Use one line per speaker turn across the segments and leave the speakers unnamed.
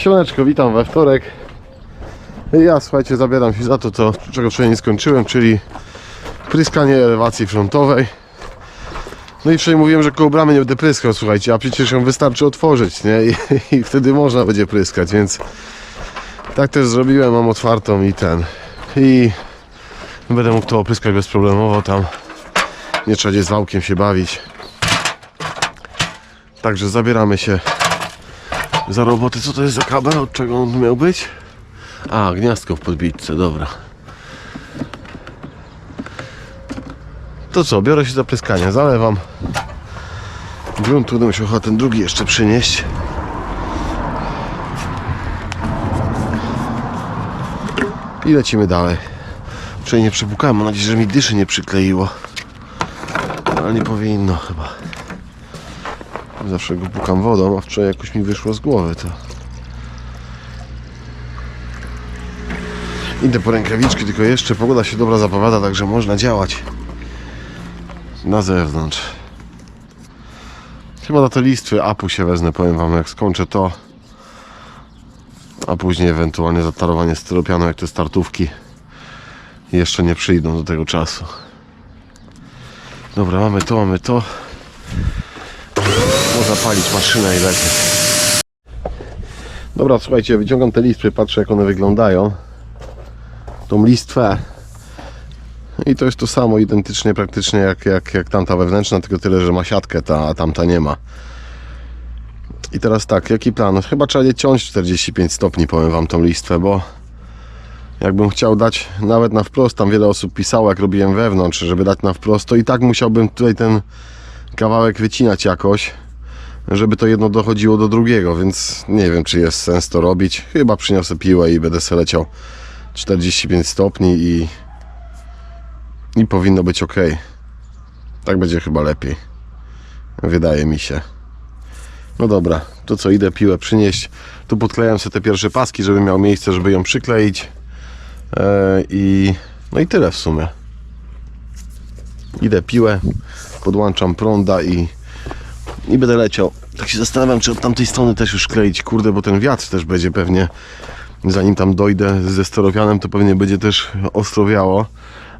Siemaneczko, witam we wtorek. Ja słuchajcie, zabieram się za to, co, czego wczoraj nie skończyłem, czyli pryskanie elewacji frontowej. No i wczoraj mówiłem, że koło bramy nie będę pryskał, słuchajcie, a przecież ją wystarczy otworzyć, nie? I, i wtedy można będzie pryskać, więc tak też zrobiłem, mam otwartą i ten. I będę mógł to opryskać bezproblemowo tam. Nie trzeba gdzieś z wałkiem się bawić. Także zabieramy się za roboty. Co to jest za kabel? Od czego on miał być? A, gniazdko w podbitce, dobra. To co, biorę się za pryskanie, zalewam. Grunt, będę musiał chyba ten drugi jeszcze przynieść. I lecimy dalej. Wczoraj nie przypukałem, mam nadzieję, że mi dyszy nie przykleiło. Ale nie powinno chyba. Zawsze go pukam wodą, a wczoraj jakoś mi wyszło z głowy to. Idę po rękawiczki, tylko jeszcze pogoda się dobra zapowiada, także można działać na zewnątrz. Chyba na te listwy apu się wezmę, powiem wam, jak skończę to. A później ewentualnie zatarowanie styropianu, jak te startówki jeszcze nie przyjdą do tego czasu. Dobra, mamy to, mamy to. Można palić maszynę i lecieć. Dobra, słuchajcie, wyciągam te listwy, patrzę jak one wyglądają. Tą listwę. I to jest to samo, identycznie praktycznie jak, jak, jak tamta wewnętrzna, tylko tyle, że ma siatkę, ta, a tamta nie ma. I teraz tak, jaki plan? Chyba trzeba je ciąć 45 stopni, powiem wam tą listwę, bo jakbym chciał dać nawet na wprost, tam wiele osób pisało, jak robiłem wewnątrz, żeby dać na wprost, to i tak musiałbym tutaj ten kawałek wycinać jakoś, żeby to jedno dochodziło do drugiego, więc nie wiem, czy jest sens to robić. Chyba przyniosę piłę i będę sobie leciał 45 stopni i, i powinno być ok. Tak będzie chyba lepiej. Wydaje mi się. No dobra, to co, idę piłę przynieść. Tu podklejam sobie te pierwsze paski, żeby miał miejsce, żeby ją przykleić. Eee, I no i tyle w sumie. Idę piłę, podłączam prąda i, i będę leciał. Tak się zastanawiam, czy od tamtej strony też już kleić, kurde, bo ten wiatr też będzie pewnie, zanim tam dojdę ze steropianem, to pewnie będzie też ostrowiało.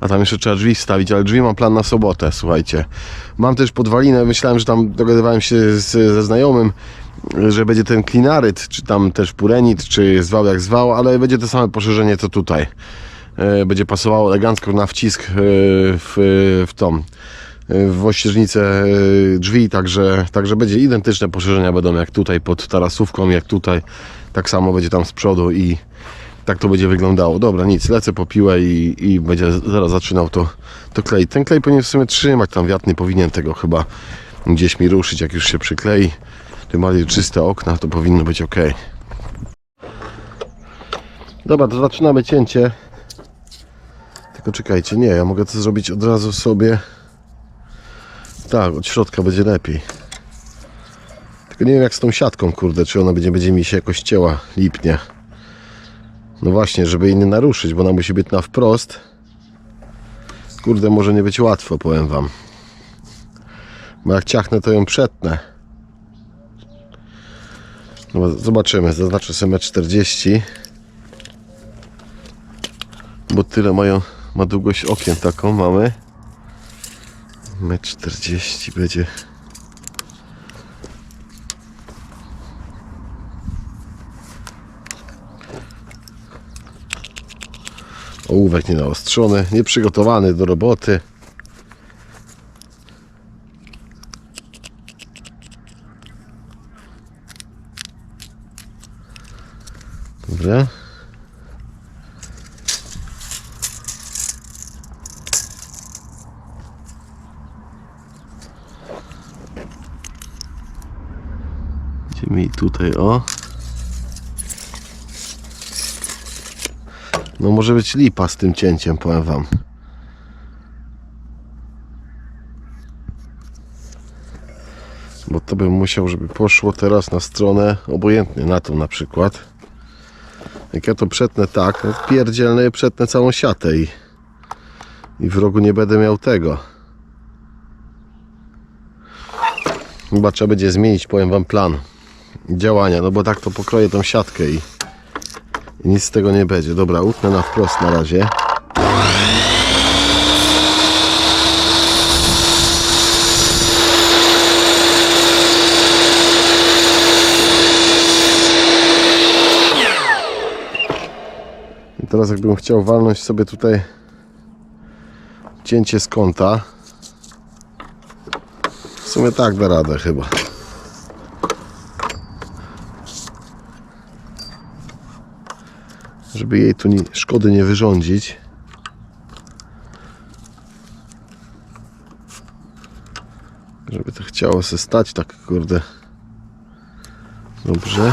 A tam jeszcze trzeba drzwi wstawić, ale drzwi mam plan na sobotę, słuchajcie. Mam też podwalinę, myślałem, że tam dogadywałem się z, ze znajomym, że będzie ten klinaryt, czy tam też purenit, czy zwał jak zwał, ale będzie to same poszerzenie co tutaj. E, Będzie pasowało elegancko na wcisk e, w, w tą w ościeżnicę e, drzwi, także, także będzie identyczne poszerzenia będą jak tutaj pod tarasówką, jak tutaj. Tak samo będzie tam z przodu i tak to będzie wyglądało. Dobra, nic, lecę po piłę i, i będzie zaraz zaczynał to, to kleić. Ten klej powinien w sumie trzymać, tam wiatr nie powinien tego chyba gdzieś mi ruszyć, jak już się przyklei. Tym bardziej czyste okna, to powinno być ok. Dobra, to zaczynamy cięcie. Tylko czekajcie, nie, ja mogę to zrobić od razu sobie. Tak, od środka będzie lepiej. Tylko nie wiem jak z tą siatką, kurde, czy ona będzie, będzie mi się jakoś cięła, lipnie. No właśnie, żeby jej nie naruszyć, bo ona musi być na wprost. Kurde, może nie być łatwo, powiem wam. Bo jak ciachnę, to ją przetnę. No, zobaczymy, zaznaczę sobie 1,40 m. Bo tyle mają, ma długość okien taką mamy. 1,40 m będzie. Ołówek nie naostrzony, nieprzygotowany do roboty. Dobra. Idziemy i tutaj, o. No może być lipa z tym cięciem, powiem wam. Bo to bym musiał, żeby poszło teraz na stronę, obojętnie na tą na przykład. Jak ja to przetnę tak, no pierdzielne przetnę całą siatę i, i w rogu nie będę miał tego. Chyba trzeba będzie zmienić, powiem wam, plan. Działania, no bo tak to pokroję tą siatkę i, i nic z tego nie będzie. Dobra, utnę na wprost na razie. I teraz jakbym chciał walnąć sobie tutaj cięcie z kąta. W sumie tak da radę chyba. Żeby jej tu nie, szkody nie wyrządzić. Żeby to chciało się stać tak kurde. Dobrze.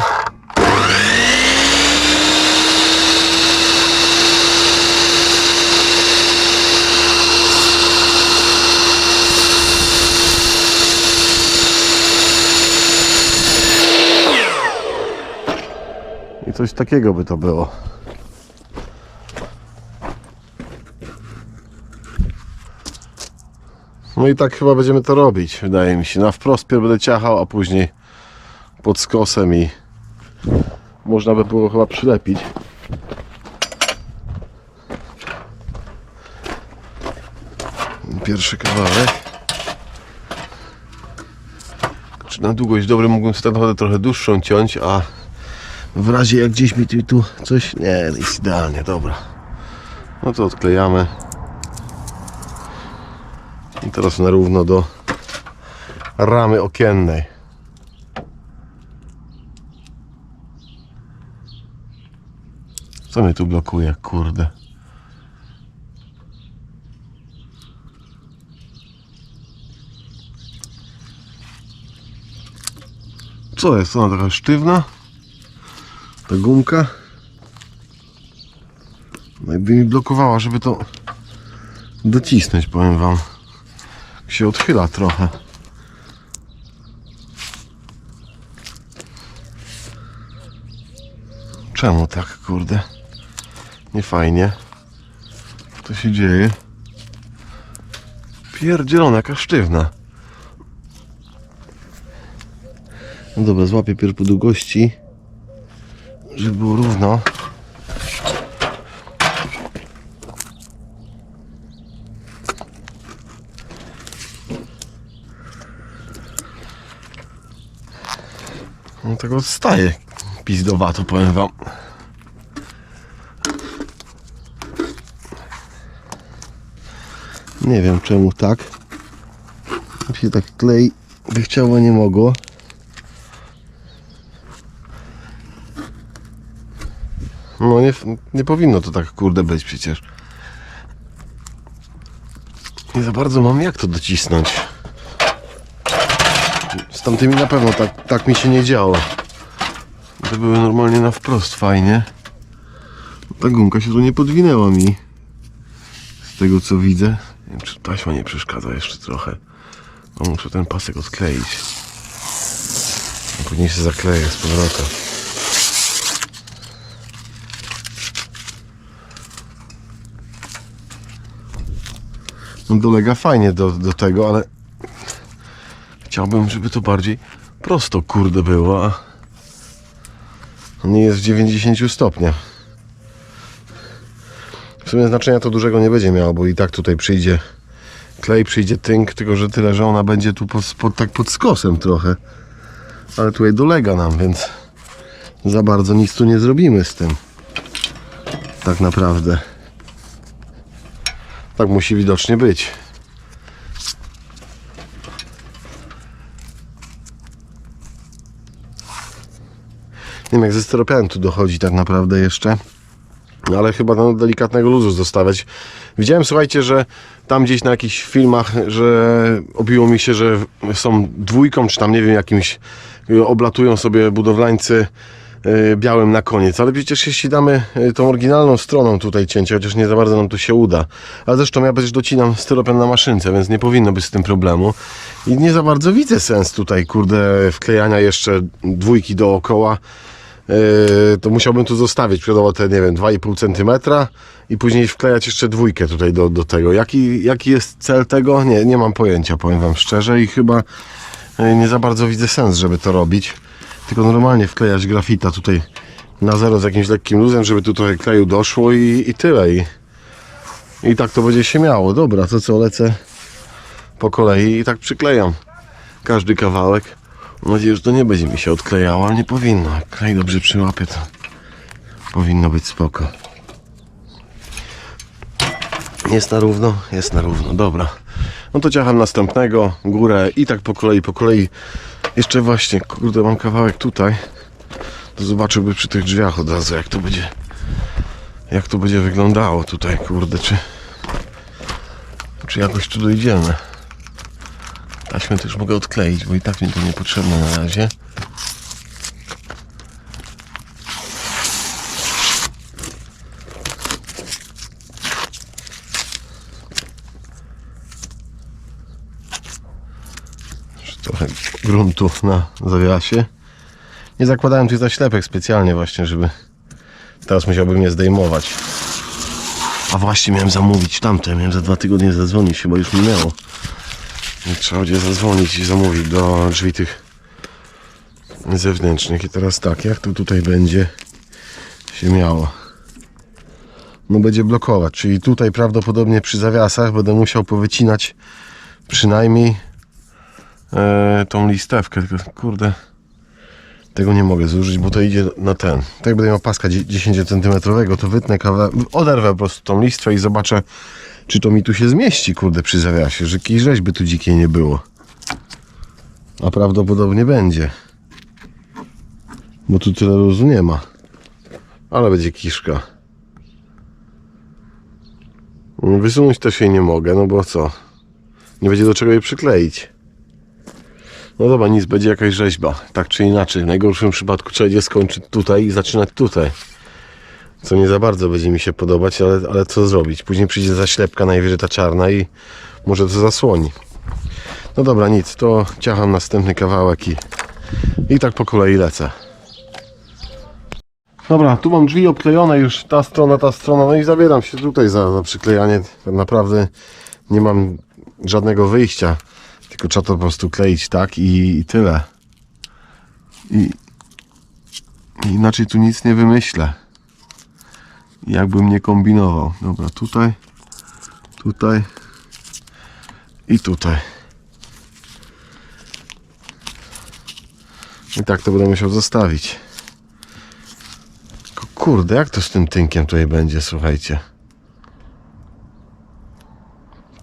I coś takiego by to było. No i tak chyba będziemy to robić, wydaje mi się. Na wprost będę ciachał, a później pod skosem i można by było chyba przylepić. Pierwszy kawałek. Czy na długość dobry mógłbym sobie naprawdę trochę dłuższą ciąć, a w razie jak gdzieś mi tu, tu coś... Nie, jest idealnie, dobra. No to odklejamy. I teraz na równo do ramy okiennej. Co mnie tu blokuje, kurde? Co jest? Ona taka sztywna? Ta gumka? No jakby mi blokowała, żeby to docisnąć, powiem wam. Się odchyla trochę. Czemu tak, kurde? Nie fajnie. Co się dzieje? Pierdzielona, jaka sztywna. No dobra, złapię pierw po długości, żeby było równo. Tego odstaje pizdowato, powiem wam. Nie wiem czemu tak. Się tak klei by chciało, nie mogło. No nie, nie powinno to tak kurde być przecież. Nie za bardzo mam jak to docisnąć. Tamtymi na pewno tak, tak mi się nie działo. Te były normalnie na wprost fajnie. Ta gumka się tu nie podwinęła mi. Z tego co widzę. Nie wiem, czy taśma nie przeszkadza jeszcze trochę. No, muszę ten pasek odkleić. A później się zakleję z powrotem. No, dolega fajnie do, do tego, ale chciałbym, żeby to bardziej prosto kurde było, a nie jest w 90 stopniach. W sumie znaczenia to dużego nie będzie miało, bo i tak tutaj przyjdzie klej, przyjdzie tynk, tylko że tyle, że ona będzie tu pod, pod, tak pod skosem trochę. Ale tutaj dolega nam, więc za bardzo nic tu nie zrobimy z tym. Tak naprawdę. Tak musi widocznie być. Wiem jak ze tu dochodzi tak naprawdę jeszcze. Ale chyba no, delikatnego luzu zostawiać. Widziałem, słuchajcie, że tam gdzieś na jakichś filmach, że obiło mi się, że są dwójką, czy tam nie wiem, jakimś oblatują sobie budowlańcy y, białym na koniec. Ale przecież jeśli damy y, tą oryginalną stroną tutaj cięcia, chociaż nie za bardzo nam to się uda. A zresztą ja przecież docinam styropian na maszynce, więc nie powinno być z tym problemu. I nie za bardzo widzę sens tutaj, kurde, wklejania jeszcze dwójki dookoła. Yy, to musiałbym tu zostawić przykładowo te, nie wiem, 2,5 cm i później wklejać jeszcze dwójkę tutaj do, do tego. Jaki, jaki jest cel tego? Nie, nie mam pojęcia, powiem Wam szczerze i chyba yy, nie za bardzo widzę sens, żeby to robić. tylko normalnie wklejać grafita tutaj na zero z jakimś lekkim luzem, żeby tu trochę kleju doszło i, i tyle. I, I tak to będzie się miało. Dobra, to co, lecę po kolei i tak przyklejam każdy kawałek. Mam nadzieję, że to nie będzie mi się odklejało, ale nie powinno. Jak klej dobrze przyłapie, to powinno być spoko. Jest na równo? Jest na równo, dobra. No to ciacham następnego, górę i tak po kolei, po kolei. Jeszcze właśnie, kurde, mam kawałek tutaj. To zobaczyłby przy tych drzwiach od razu, jak to będzie, jak to będzie wyglądało tutaj, kurde, czy, czy jakoś tu dojdziemy. Taśmę też mogę odkleić, bo i tak mi to niepotrzebne na razie. Trochę gruntu na zawiasie. Nie zakładałem tych zaślepek specjalnie właśnie, żeby teraz musiałbym je zdejmować. A właśnie miałem zamówić tamte, miałem za dwa tygodnie zadzwonić, chyba już minęło. Trzeba będzie zadzwonić i zamówić do drzwi tych zewnętrznych. I teraz tak, jak to tutaj będzie się miało? No będzie blokować, czyli tutaj prawdopodobnie przy zawiasach będę musiał powycinać przynajmniej e, tą listewkę. Tylko kurde, tego nie mogę zużyć, bo to idzie na ten. Tak jak będę miał paska 10 cm, to wytnę kawałek, oderwę po prostu tą listwę i zobaczę, czy to mi tu się zmieści, kurde, przy zawiasie, że jakiejś rzeźby tu dzikiej nie było. A prawdopodobnie będzie. Bo tu tyle luzu nie ma. Ale będzie kiszka. Wysunąć też jej nie mogę, no bo co? Nie będzie do czego jej przykleić. No dobra, nic, będzie jakaś rzeźba. Tak czy inaczej. W najgorszym przypadku trzeba będzie skończyć tutaj i zaczynać tutaj. Co nie za bardzo będzie mi się podobać, ale, ale co zrobić? Później przyjdzie zaślepka, najwyżej ta czarna i może to zasłoni. No dobra, nic, to ciacham następny kawałek i, i tak po kolei lecę. Dobra, tu mam drzwi obklejone już, ta strona, ta strona, no i zabieram się tutaj za, za przyklejanie. Tak naprawdę nie mam żadnego wyjścia, tylko trzeba to po prostu kleić tak i, i tyle. I, I inaczej tu nic nie wymyślę jakbym nie kombinował. Dobra, tutaj, tutaj i tutaj. I tak to będę musiał zostawić. Kurde, jak to z tym tynkiem tutaj będzie, słuchajcie.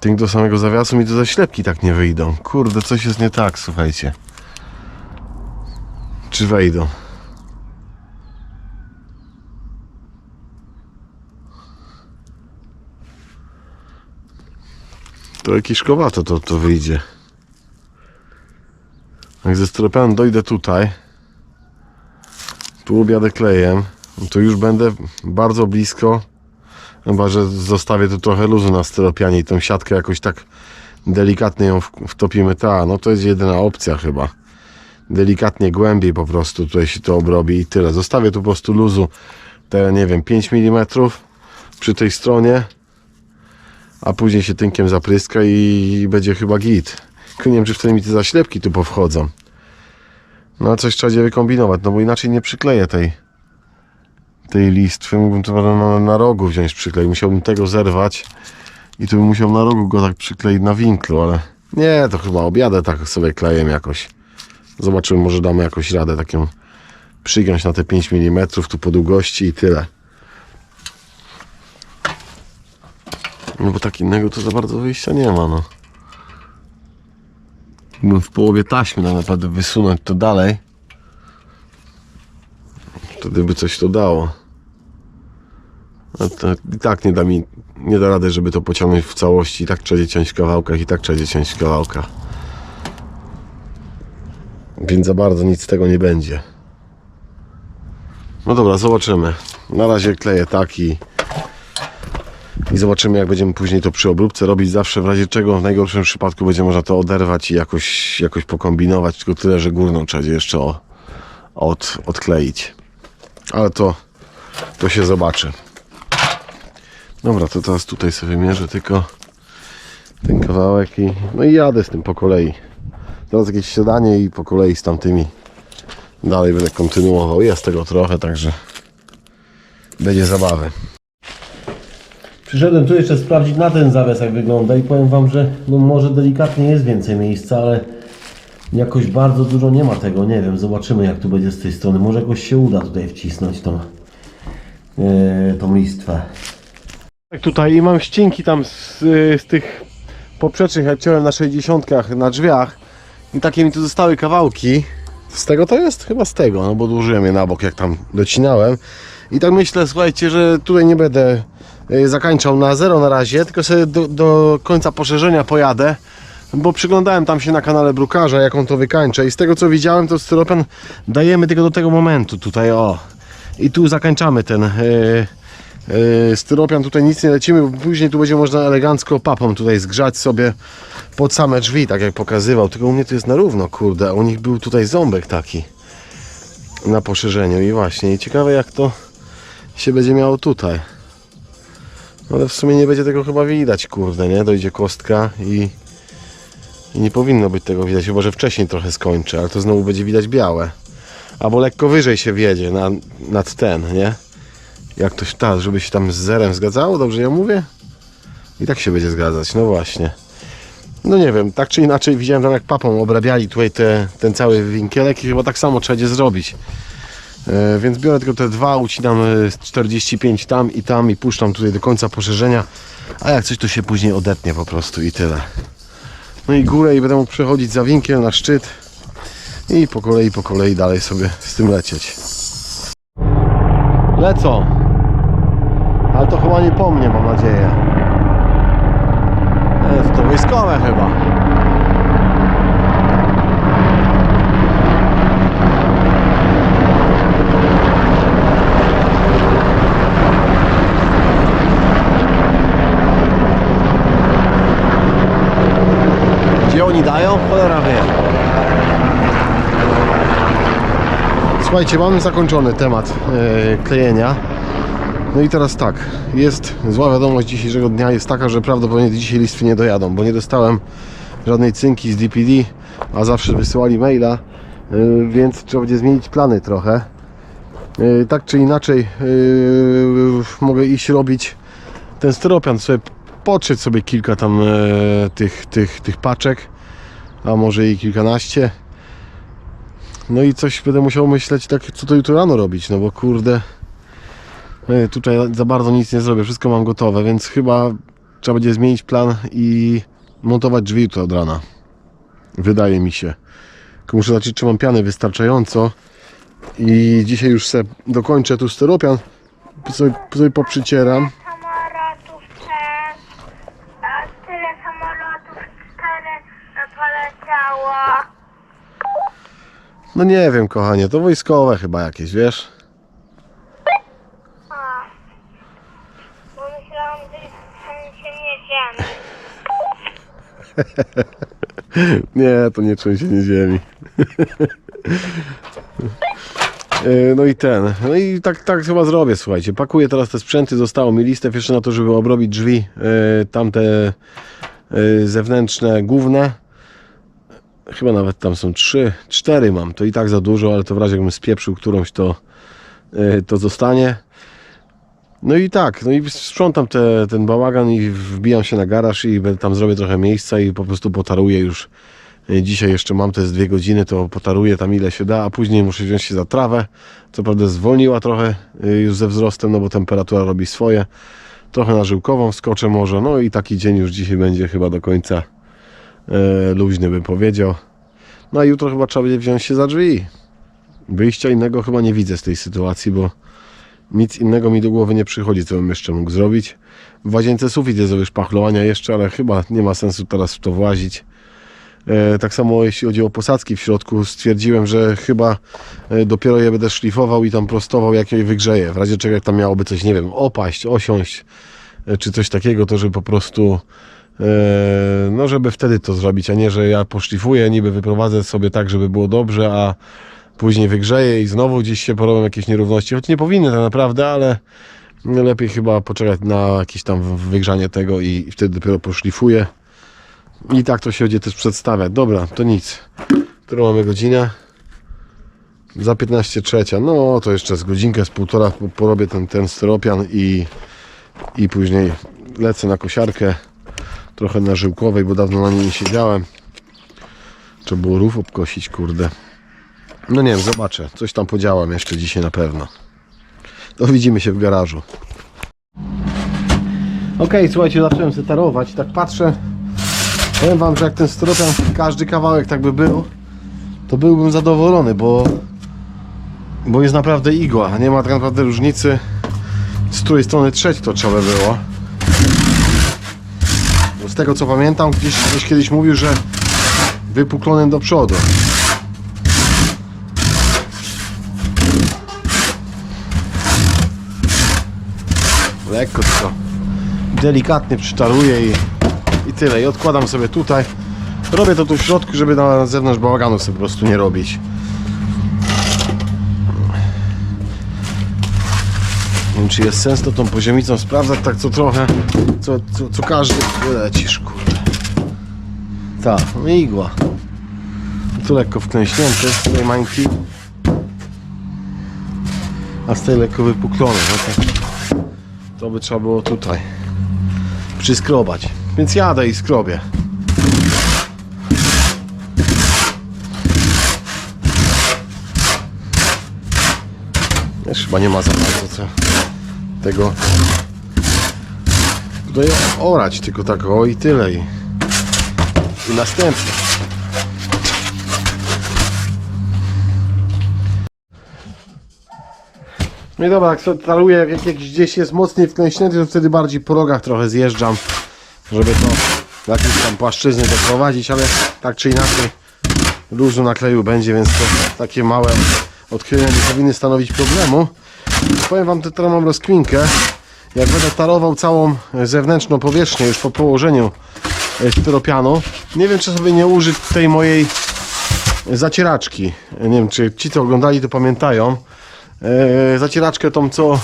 Tynk do samego zawiasu mi do zaślepki tak nie wyjdą. Kurde, coś jest nie tak, słuchajcie. Czy wejdą? To kiszkowato to, to wyjdzie. Jak ze styropianem dojdę tutaj, tu objadę klejem, to już będę bardzo blisko, chyba że zostawię tu trochę luzu na styropianie i tą siatkę jakoś tak delikatnie ją wtopimy. Ta, no to jest jedyna opcja chyba. Delikatnie głębiej po prostu tutaj się to obrobi i tyle. Zostawię tu po prostu luzu te, nie wiem, 5 mm przy tej stronie a później się tynkiem zapryska i będzie chyba git. Nie wiem, czy wtedy mi te zaślepki tu powchodzą. No ale coś trzeba będzie wykombinować, no bo inaczej nie przykleję tej tej listwy. Mógłbym to na, na, rogu wziąć przyklej. Musiałbym tego zerwać i tu bym musiał na rogu go tak przykleić na winklu, ale nie, to chyba objadę tak sobie klejem jakoś. Zobaczymy, może damy jakoś radę taką przygiąć na te 5 mm tu po długości i tyle. No bo tak innego to za bardzo wyjścia nie ma, no. Mógłbym w połowie taśmy tak naprawdę wysunąć to dalej. Wtedy by coś to dało. To i tak nie da mi, nie da rady, żeby to pociągnąć w całości. I tak trzeba ciąć w kawałkach, i tak trzeba ciąć w kawałkach. Więc za bardzo nic z tego nie będzie. No dobra, zobaczymy. Na razie kleję tak i zobaczymy jak będziemy później to przy obróbce robić. Zawsze w razie czego w najgorszym przypadku będzie można to oderwać i jakoś, jakoś pokombinować. Tylko tyle, że górną trzeba jeszcze o, od, odkleić. Ale to to się zobaczy. Dobra to teraz tutaj sobie mierzę tylko ten kawałek i no i jadę z tym po kolei. Teraz jakieś siadanie i po kolei z tamtymi dalej będę kontynuował. Jest tego trochę, także będzie zabawy. Przyszedłem tu jeszcze sprawdzić na ten zawias jak wygląda i powiem Wam, że no może delikatnie jest więcej miejsca, ale jakoś bardzo dużo nie ma tego, nie wiem, zobaczymy jak tu będzie z tej strony. Może jakoś się uda tutaj wcisnąć tą, yy, tą listwę. Tak tutaj i mam ścinki tam z, y, z tych poprzecznych, jak ciąłem na 60 na drzwiach i takie mi tu zostały kawałki. Z tego to jest? Chyba z tego, no bo dłużyłem je na bok jak tam docinałem. I tak myślę, słuchajcie, że tutaj nie będę zakańczał na zero na razie, tylko sobie do, do końca poszerzenia pojadę. Bo przyglądałem tam się na kanale Brukarza, jak on to wykańcza i z tego co widziałem, to styropian dajemy tylko do tego momentu tutaj, o. I tu zakańczamy ten yy, yy, styropian, tutaj nic nie lecimy, bo później tu będzie można elegancko papą tutaj zgrzać sobie pod same drzwi, tak jak pokazywał. Tylko u mnie to jest na równo, kurde, u nich był tutaj ząbek taki na poszerzeniu i właśnie, i ciekawe jak to się będzie miało tutaj. Ale w sumie nie będzie tego chyba widać, kurde, nie? Dojdzie kostka i, i nie powinno być tego widać, chyba że wcześniej trochę skończę, ale to znowu będzie widać białe. Albo lekko wyżej się wiedzie na, nad ten, nie? Jak to tak, żeby się tam z zerem zgadzało, dobrze ja mówię? I tak się będzie zgadzać, no właśnie. No nie wiem, tak czy inaczej widziałem tam jak papą obrabiali tutaj te, ten cały winkielek i chyba tak samo trzeba będzie zrobić. E, więc biorę tylko te dwa, ucinam e, 45 tam i tam i puszczam tutaj do końca poszerzenia. A jak coś to się później odetnie po prostu i tyle. No i górę i będę mógł przechodzić za winkiel na szczyt i po kolei, po kolei dalej sobie z tym lecieć. Lecą. Ale to chyba nie po mnie, mam nadzieję. Jest to wojskowe chyba. Oni dają? Cholera wie. Słuchajcie, mamy zakończony temat e, klejenia. No i teraz tak, jest zła wiadomość dzisiejszego dnia jest taka, że prawdopodobnie dzisiaj listwy nie dojadą, bo nie dostałem żadnej cynki z DPD, a zawsze wysyłali maila, y, więc trzeba będzie zmienić plany trochę. Y, Tak czy inaczej y, mogę iść robić ten styropian, sobie potrzeć sobie kilka tam tych, tych, tych paczek, a może i kilkanaście. No i coś będę musiał myśleć tak, co to jutro rano robić, no bo kurde E, Tutaj za bardzo nic nie zrobię, wszystko mam gotowe, więc chyba trzeba będzie zmienić plan i montować drzwi jutro od rana. Wydaje mi się. Tylko muszę zobaczyć, czy mam piany wystarczająco. I dzisiaj już se dokończę tu styropian. Sobie, sobie poprzycieram.
samolotów przez a tyle samolotów cztery poleciało.
No nie wiem, kochanie, to wojskowe chyba jakieś, wiesz?
A, bo myślałam, że ziemi.
Nie, to nie trzęsienie ziemi. E, No i ten, no i tak, tak chyba zrobię, słuchajcie. Pakuję teraz te sprzęty, zostało mi listę jeszcze na to, żeby obrobić drzwi, e, tamte e, zewnętrzne, główne. Chyba nawet tam są trzy, cztery mam, to i tak za dużo, ale to w razie jakbym spieprzył którąś, to, e, to zostanie. No i tak, no i sprzątam te, ten bałagan i wbijam się na garaż i tam zrobię trochę miejsca i po prostu potaruję już. E, Dzisiaj jeszcze mam te z dwie godziny, to potaruję tam ile się da, a później muszę wziąć się za trawę. Co prawda zwolniła trochę e, już ze wzrostem, no bo temperatura robi swoje. Trochę na żyłkową skoczę może, no i taki dzień już dzisiaj będzie chyba do końca luźny bym powiedział. No a jutro chyba trzeba będzie wziąć się za drzwi. Wyjścia innego chyba nie widzę z tej sytuacji, bo nic innego mi do głowy nie przychodzi, co bym jeszcze mógł zrobić. W łazience sufit jest do szpachlowania jeszcze, ale chyba nie ma sensu teraz w to włazić. E, tak samo jeśli chodzi o posadzki w środku, stwierdziłem, że chyba e, dopiero je będę szlifował i tam prostował, jak je wygrzeję. W razie czego jak tam miałoby coś, nie wiem, opaść, osiąść, e, czy coś takiego, to żeby po prostu e, no żeby wtedy to zrobić, a nie, że ja poszlifuję, niby wyprowadzę sobie tak, żeby było dobrze, a później wygrzeję i znowu gdzieś się porobią jakieś nierówności, choć nie powinny tak naprawdę, ale lepiej chyba poczekać na jakieś tam wygrzanie tego i, wtedy dopiero poszlifuję. I tak to się będzie też przedstawiać. Dobra, to nic. Którą mamy godzinę? Za 15 trzecia. No to jeszcze z godzinkę, z półtora po- porobię ten, ten styropian i, i później lecę na kosiarkę. Trochę na żyłkowej, bo dawno na niej nie siedziałem. Trzeba było rów obkosić, kurde. No nie wiem, zobaczę. Coś tam podziałam jeszcze dzisiaj na pewno. To widzimy się w garażu. Okej, słuchajcie, zacząłem zetarować. Tak patrzę. Powiem wam, że jak ten styropian, każdy kawałek tak by był, to byłbym zadowolony, bo bo jest naprawdę igła. Nie ma tak naprawdę różnicy z której strony trzeć to trzeba było. Z tego co pamiętam, gdzieś ktoś kiedyś mówił, że wypuklonym do przodu. Lekko tylko delikatnie przyczaruję i, i tyle. I odkładam sobie tutaj. Robię to tu w środku, żeby na zewnątrz bałaganu sobie po prostu nie robić. Nie wiem, czy jest sens to tą poziomicą sprawdzać tak co trochę, co, co, co każdy lecisz, kurde. Tak, no igła. Tu lekko wklęśnięty z tej mańki. A z tej lekko wypuklony. No to, to by trzeba było tutaj przyskrobać. Więc jadę i skrobię. Już chyba nie ma za bardzo co tego tutaj orać, tylko tak o i tyle i, i następne. No i dobra, jak sobie taluję, jak, jak gdzieś jest mocniej wklęśnięty, to wtedy bardziej po rogach trochę zjeżdżam, żeby to do jakiejś tam płaszczyzny doprowadzić, ale tak czy inaczej luzu nakleju będzie, więc to takie małe odchylenia nie powinny stanowić problemu. Powiem Wam, teraz mam rozkwinkę. Jak będę tarował całą zewnętrzną powierzchnię już po położeniu e, styropianu, nie wiem czy sobie nie użyć tej mojej zacieraczki. Nie wiem czy ci co oglądali to pamiętają. E, zacieraczkę tą co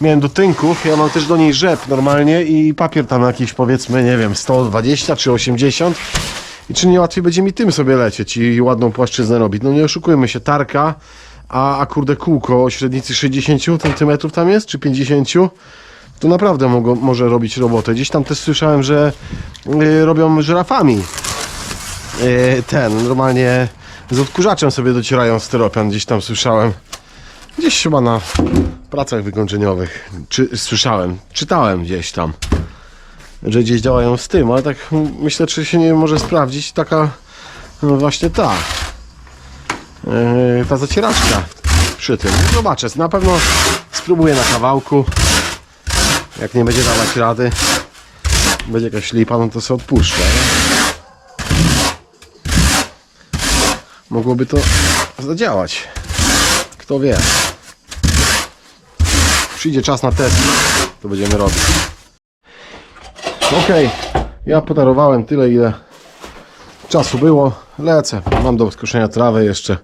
miałem do tynków, ja mam też do niej rzep normalnie i papier tam jakiś powiedzmy, nie wiem, 120 czy 80 i czy nie łatwiej będzie mi tym sobie lecieć i ładną płaszczyznę robić. No nie oszukujmy się, tarka, a, a kurde kółko o średnicy 60 cm tam jest, czy 50 to naprawdę mogło, może robić robotę. Gdzieś tam też słyszałem, że y, robią żyrafami. Y, ten, normalnie z odkurzaczem sobie docierają styropian, gdzieś tam słyszałem. Gdzieś chyba na pracach wykończeniowych. Czy, słyszałem, czytałem gdzieś tam, że gdzieś działają z tym, ale tak myślę, czy się nie może sprawdzić taka no właśnie ta yy, ta zacieraczka przy tym. Zobaczę, na pewno spróbuję na kawałku. Jak nie będzie dawać rady, będzie jakaś lipa, no to sobie odpuszczę. Mogłoby to zadziałać. Kto wie. Przyjdzie czas na test, to będziemy robić. Ok, ja podarowałem tyle, ile czasu było. Lecę. Mam do skoszenia trawę jeszcze.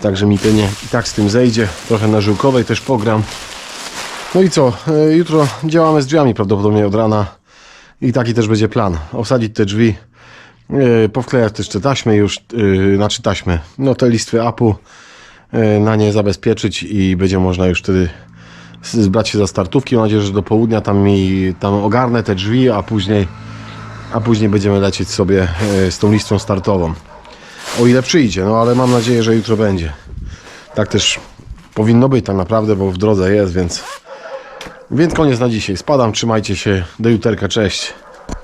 Także mi pewnie i tak z tym zejdzie. Trochę na żyłkowej też pogram. No i co? E, Jutro działamy z drzwiami prawdopodobnie od rana. I taki też będzie plan. Osadzić te drzwi. e, Powklejać też te taśmy już. e, Znaczy taśmy. No te listwy apu. Na nie zabezpieczyć i będzie można już wtedy zbrać się za startówki. Mam nadzieję, że do południa tam mi tam ogarnę te drzwi, a później a później będziemy lecieć sobie e, z tą listą startową. O ile przyjdzie, no ale mam nadzieję, że jutro będzie. Tak też powinno być tak naprawdę, bo w drodze jest, więc więc koniec na dzisiaj. Spadam, trzymajcie się. Do juterka, cześć.